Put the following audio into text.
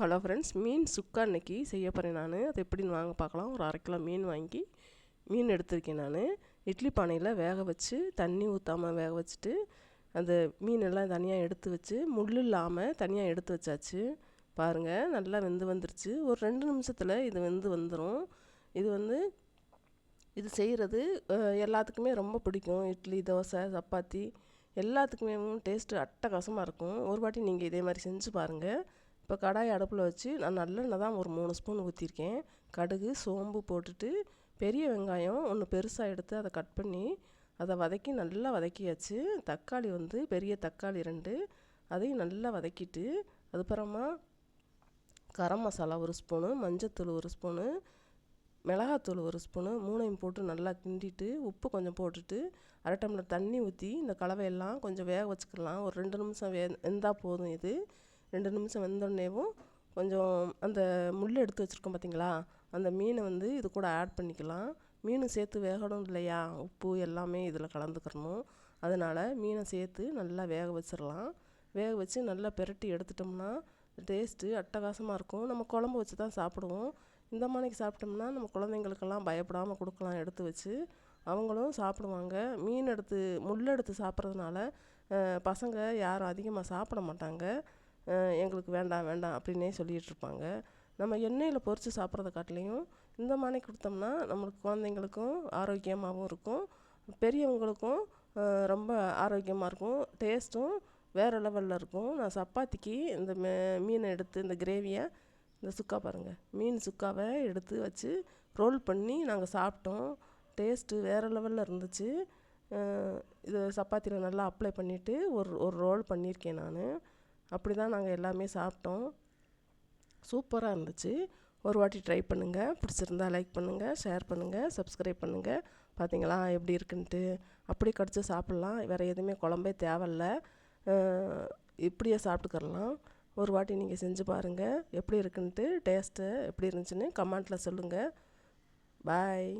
Hello friends மீன் சுக்கா இன்னைக்கு செய்ய போகிறேன் நான். அது எப்படின்னு வாங்க பார்க்கலாம். ஒரு அரை கிலோ மீன் வாங்கி மீன் எடுத்திருக்கேன் நான். இட்லி பானையில் வேக வச்சு தண்ணி ஊற்றாமல் வேக வச்சுட்டு அந்த மீன் எல்லாம் தனியாக எடுத்து வச்சு முள் இல்லாமல் தனியாக எடுத்து வச்சாச்சு. பாருங்கள் நல்லா வெந்து வந்துருச்சு. ஒரு ரெண்டு நிமிஷத்தில் இது வெந்து வந்துடும் இது வந்து இது செய்கிறது எல்லாத்துக்குமே ரொம்ப பிடிக்கும். இட்லி தோசை சப்பாத்தி எல்லாத்துக்குமே டேஸ்ட்டு அட்டகாசமாக இருக்கும். ஒரு வாட்டி நீங்கள் இதே மாதிரி செஞ்சு பாருங்கள் இப்போ கடாய் அடுப்பில் வச்சு நான் நல்லெண்ணெய் தான் ஒரு மூணு ஸ்பூன் ஊற்றிருக்கேன். கடுகு சோம்பு போட்டுட்டு பெரிய வெங்காயம் ஒன்று பெருசாக எடுத்து அதை கட் பண்ணி அதை வதக்கி நல்லா வதக்கியாச்சு. தக்காளி வந்து பெரிய தக்காளி ரெண்டு. அதையும் நல்லா வதக்கிட்டு அதுக்கப்புறமா கரம் மசாலா ஒரு ஸ்பூனு மஞ்சத்தூள் ஒரு ஸ்பூனு மிளகாத்தூள் ஒரு ஸ்பூனு மூணையும் போட்டு நல்லா கிண்டிட்டு உப்பு கொஞ்சம் போட்டுட்டு அரை டம்ளர் தண்ணி ஊற்றி இந்த கலவையெல்லாம் கொஞ்சம் வேக வச்சுக்கலாம். ஒரு ரெண்டு நிமிஷம் வே இருந்தால் போதும் இது. ரெண்டு நிமிஷம் வெந்தோடனேவும் கொஞ்சம் அந்த முள் எடுத்து வச்சுருக்கோம் பார்த்தீங்களா? அந்த மீனை வந்து இது கூட ஆட் பண்ணிக்கலாம். மீன் சேர்த்து வேகணும் இல்லையா? உப்பு எல்லாமே இதில் கலந்துக்கிறணும். அதனால் மீனை சேர்த்து நல்லா வேக வச்சிடலாம் வேக வச்சு நல்லா பெரட்டி எடுத்துட்டோம்னா டேஸ்ட்டு அட்டகாசமாக இருக்கும். நம்ம குழம்பு வச்சு தான் சாப்பிடுவோம். இந்த மாதிரிக்கு சாப்பிட்டோம்னா நம்ம குழந்தைங்களுக்கெல்லாம் பயப்படாமல் கொடுக்கலாம் எடுத்து வச்சு. அவங்களும் சாப்பிடுவாங்க. மீன் எடுத்து முள் எடுத்து சாப்பிட்றதுனால பசங்க யாரும் அதிகமாக சாப்பிட மாட்டாங்க. எங்களுக்கு வேண்டாம் வேண்டாம் அப்படின்னே சொல்லிகிட்டு இருப்பாங்க நம்ம எண்ணெயில் பொரித்து சாப்பிட்றத காட்டிலையும் இந்த மாதிரி கொடுத்தோம்னா நம்மளுக்கு குழந்தைங்களுக்கும் ஆரோக்கியமாகவும் இருக்கும். பெரியவங்களுக்கும் ரொம்ப ஆரோக்கியமாக இருக்கும். டேஸ்ட்டும் வேறு லெவலில் இருக்கும். நான் சப்பாத்திக்கு இந்த மே மீனை எடுத்து இந்த கிரேவியை இந்த சுக்கா பாருங்கள் மீன் சுக்காவை எடுத்து வச்சு ரோல் பண்ணி நாங்கள் சாப்பிட்டோம். டேஸ்ட்டு வேறு லெவலில் இருந்துச்சு. இது சப்பாத்தியில் நல்லா அப்ளை பண்ணிவிட்டு ஒரு ஒரு ரோல் பண்ணியிருக்கேன் நான். அப்படி தான் நாங்கள் எல்லாமே சாப்பிட்டோம். சூப்பராக இருந்துச்சு. ஒரு வாட்டி ட்ரை பண்ணுங்கள் பிடிச்சிருந்தா லைக் பண்ணுங்கள் ஷேர் பண்ணுங்கள் சப்ஸ்கிரைப் பண்ணுங்கள் பார்த்தீங்களா எப்படி இருக்குன்ட்டு. அப்படி கடிச்சு சாப்பிட்லாம். வேறு எதுவுமே குழம்பே தேவையில்ல. இப்படியே சாப்பிட்டுக்கரலாம் ஒரு வாட்டி நீங்கள் செஞ்சு பாருங்கள் எப்படி இருக்குன்ட்டு டேஸ்ட்டு எப்படி இருந்துச்சுன்னு கமெண்ட்டில் சொல்லுங்கள் பாய்